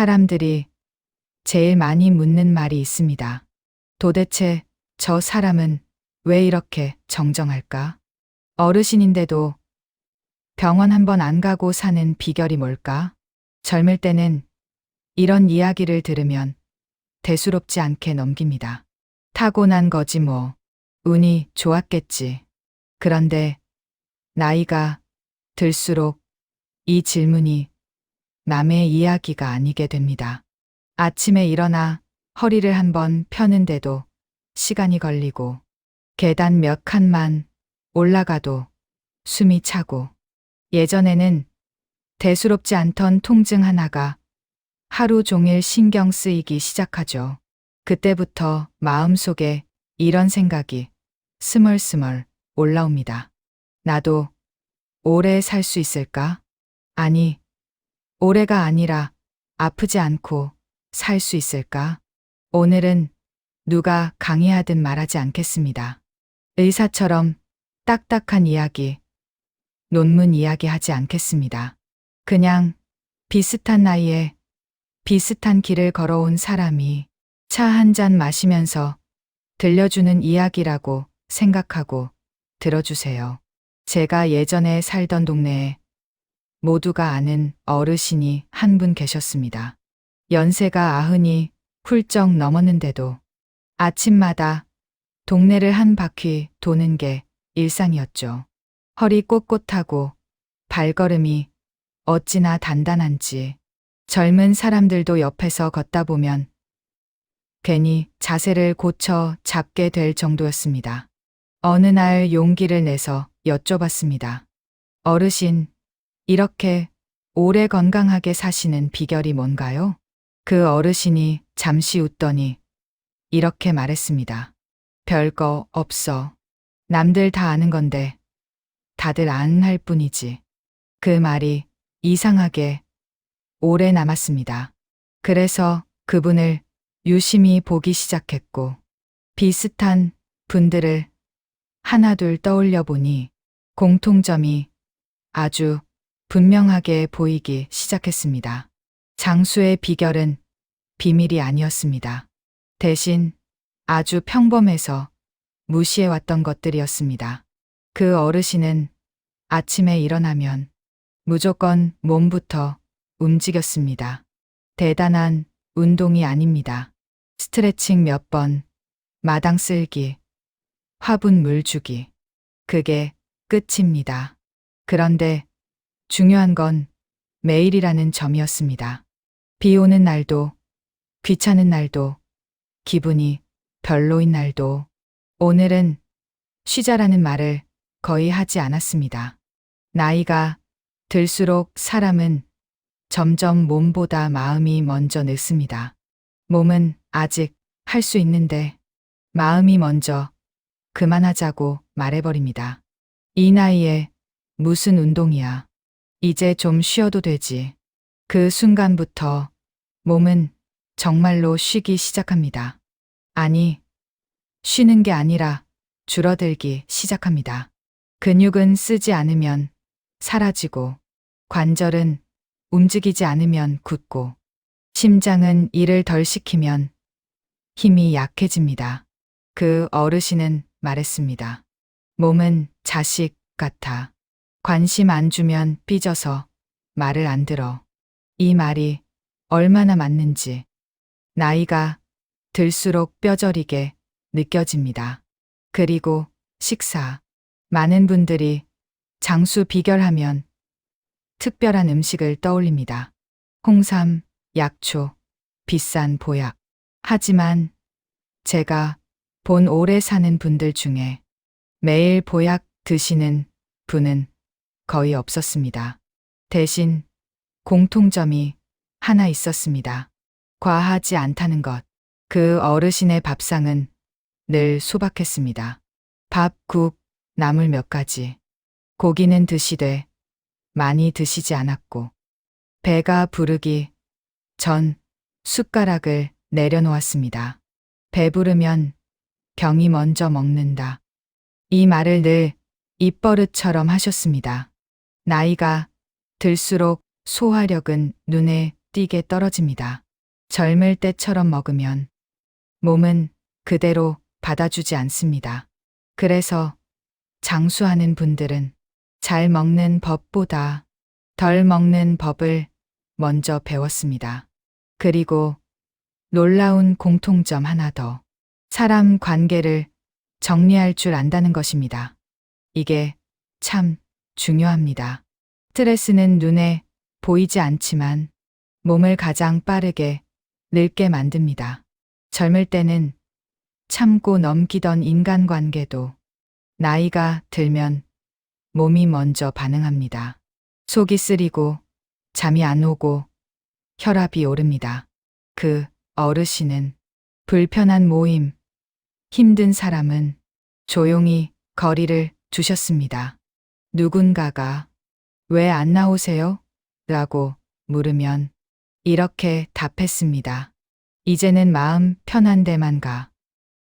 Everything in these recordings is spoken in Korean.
사람들이 제일 많이 묻는 말이 있습니다. 도대체 저 사람은 왜 이렇게 정정할까? 어르신인데도 병원 한 번 안 가고 사는 비결이 뭘까? 젊을 때는 이런 이야기를 들으면 대수롭지 않게 넘깁니다. 타고난 거지 뭐. 운이 좋았겠지. 그런데 나이가 들수록 이 질문이 남의 이야기가 아니게 됩니다. 아침에 일어나 허리를 한번 펴는데도 시간이 걸리고 계단 몇 칸만 올라가도 숨이 차고 예전에는 대수롭지 않던 통증 하나가 하루 종일 신경 쓰이기 시작하죠. 그때부터 마음속에 이런 생각이 스멀스멀 올라옵니다. 나도 오래 살 수 있을까? 아니, 오래가 아니라 아프지 않고 살 수 있을까? 오늘은 누가 강의하든 말하지 않겠습니다. 의사처럼 딱딱한 이야기, 논문 이야기 하지 않겠습니다. 그냥 비슷한 나이에 비슷한 길을 걸어온 사람이 차 한 잔 마시면서 들려주는 이야기라고 생각하고 들어주세요. 제가 예전에 살던 동네에 모두가 아는 어르신이 한 분 계셨습니다. 연세가 아흔이 훌쩍 넘었는데도 아침마다 동네를 한 바퀴 도는 게 일상이었죠. 허리 꼿꼿하고 발걸음이 어찌나 단단한지 젊은 사람들도 옆에서 걷다 보면 괜히 자세를 고쳐 잡게 될 정도였습니다. 어느 날 용기를 내서 여쭤봤습니다. 어르신, 이렇게 오래 건강하게 사시는 비결이 뭔가요? 그 어르신이 잠시 웃더니 이렇게 말했습니다. 별거 없어. 남들 다 아는 건데 다들 안 할 뿐이지. 그 말이 이상하게 오래 남았습니다. 그래서 그분을 유심히 보기 시작했고 비슷한 분들을 하나둘 떠올려 보니 공통점이 아주 분명하게 보이기 시작했습니다. 장수의 비결은 비밀이 아니었습니다. 대신 아주 평범해서 무시해왔던 것들이었습니다. 그 어르신은 아침에 일어나면 무조건 몸부터 움직였습니다. 대단한 운동이 아닙니다. 스트레칭 몇 번, 마당 쓸기, 화분 물 주기. 그게 끝입니다. 그런데 중요한 건 매일이라는 점이었습니다. 비 오는 날도, 귀찮은 날도, 기분이 별로인 날도, 오늘은 쉬자라는 말을 거의 하지 않았습니다. 나이가 들수록 사람은 점점 몸보다 마음이 먼저 늙습니다. 몸은 아직 할 수 있는데 마음이 먼저 그만하자고 말해버립니다. 이 나이에 무슨 운동이야. 이제 좀 쉬어도 되지. 그 순간부터 몸은 정말로 쉬기 시작합니다. 아니, 쉬는 게 아니라 줄어들기 시작합니다. 근육은 쓰지 않으면 사라지고 관절은 움직이지 않으면 굳고 심장은 일을 덜 시키면 힘이 약해집니다. 그 어르신은 말했습니다. 몸은 자식 같아. 관심 안 주면 삐져서 말을 안 들어. 이 말이 얼마나 맞는지 나이가 들수록 뼈저리게 느껴집니다. 그리고 식사. 많은 분들이 장수 비결하면 특별한 음식을 떠올립니다. 홍삼, 약초, 비싼 보약. 하지만 제가 본 오래 사는 분들 중에 매일 보약 드시는 분은 거의 없었습니다. 대신 공통점이 하나 있었습니다. 과하지 않다는 것. 그 어르신의 밥상은 늘 소박했습니다. 밥, 국, 나물 몇 가지. 고기는 드시되 많이 드시지 않았고 배가 부르기 전 숟가락을 내려놓았습니다. 배부르면 병이 먼저 먹는다. 이 말을 늘 입버릇처럼 하셨습니다. 나이가 들수록 소화력은 눈에 뛰게 떨어집니다. 젊을 때처럼 먹으면 몸은 그대로 받아주지 않습니다. 그래서 장수하는 분들은 잘 먹는 법보다 덜 먹는 법을 먼저 배웠습니다. 그리고 놀라운 공통점 하나 더. 사람 관계를 정리할 줄 안다는 것입니다. 이게 참 중요합니다. 스트레스는 눈에 보이지 않지만 몸을 가장 빠르게 늙게 만듭니다. 젊을 때는 참고 넘기던 인간관계도 나이가 들면 몸이 먼저 반응합니다. 속이 쓰리고 잠이 안 오고 혈압이 오릅니다. 그 어르신은 불편한 모임, 힘든 사람은 조용히 거리를 두셨습니다. 누군가가 왜 안 나오세요? 라고 물으면 이렇게 답했습니다. 이제는 마음 편한 데만 가.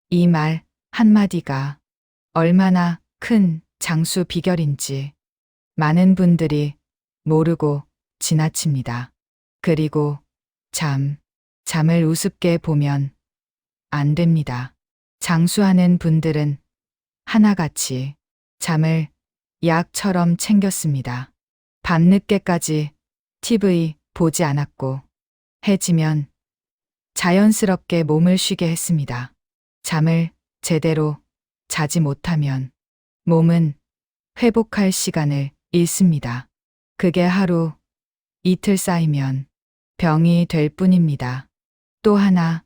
이 말 한마디가 얼마나 큰 장수 비결인지 많은 분들이 모르고 지나칩니다. 그리고 잠, 잠을 우습게 보면 안 됩니다. 장수하는 분들은 하나같이 잠을 약처럼 챙겼습니다. 밤늦게까지 TV 보지 않았고 해지면 자연스럽게 몸을 쉬게 했습니다. 잠을 제대로 자지 못하면 몸은 회복할 시간을 잃습니다. 그게 하루, 이틀 쌓이면 병이 될 뿐입니다. 또 하나,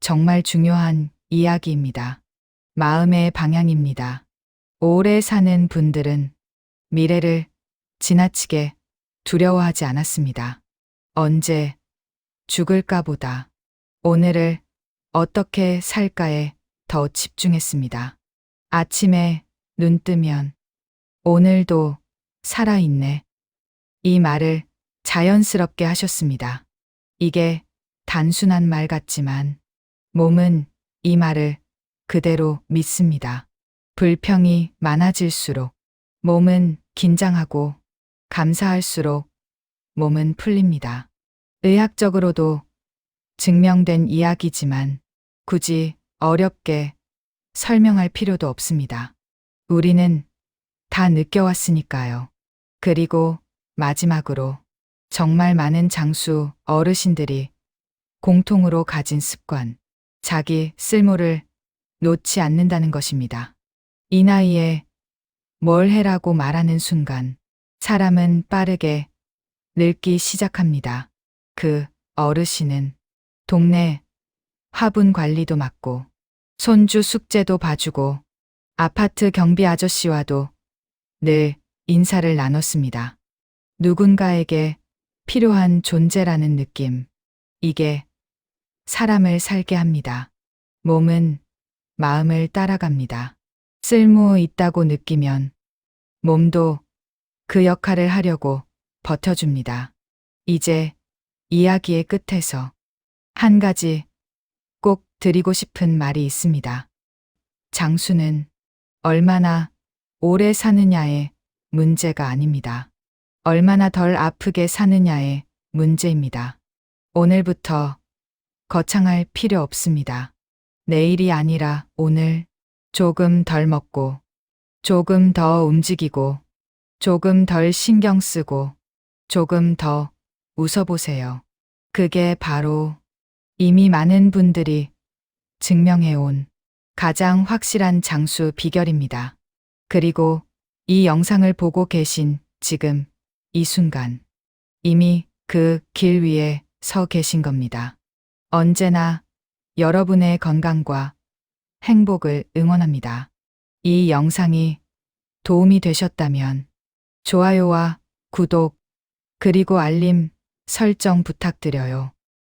정말 중요한 이야기입니다. 마음의 방향입니다. 오래 사는 분들은 미래를 지나치게 두려워하지 않았습니다. 언제 죽을까 보다 오늘을 어떻게 살까에 더 집중했습니다. 아침에 눈 뜨면 오늘도 살아있네. 이 말을 자연스럽게 하셨습니다. 이게 단순한 말 같지만 몸은 이 말을 그대로 믿습니다. 불평이 많아질수록 몸은 긴장하고 감사할수록 몸은 풀립니다. 의학적으로도 증명된 이야기지만 굳이 어렵게 설명할 필요도 없습니다. 우리는 다 느껴왔으니까요. 그리고 마지막으로 정말 많은 장수 어르신들이 공통으로 가진 습관, 자기 쓸모를 놓지 않는다는 것입니다. 이 나이에 뭘 해라고 말하는 순간 사람은 빠르게 늙기 시작합니다. 그 어르신은 동네 화분 관리도 맡고 손주 숙제도 봐주고 아파트 경비 아저씨와도 늘 인사를 나눴습니다. 누군가에게 필요한 존재라는 느낌. 이게 사람을 살게 합니다. 몸은 마음을 따라갑니다. 쓸모 있다고 느끼면 몸도 그 역할을 하려고 버텨줍니다. 이제 이야기의 끝에서 한 가지 꼭 드리고 싶은 말이 있습니다. 장수는 얼마나 오래 사느냐의 문제가 아닙니다. 얼마나 덜 아프게 사느냐의 문제입니다. 오늘부터 거창할 필요 없습니다. 내일이 아니라 오늘 조금 덜 먹고 조금 더 움직이고 조금 덜 신경 쓰고 조금 더 웃어보세요. 그게 바로 이미 많은 분들이 증명해온 가장 확실한 장수 비결입니다. 그리고 이 영상을 보고 계신 지금 이 순간 이미 그 길 위에 서 계신 겁니다. 언제나 여러분의 건강과 행복을 응원합니다. 이 영상이 도움이 되셨다면 좋아요와 구독 그리고 알림 설정 부탁드려요.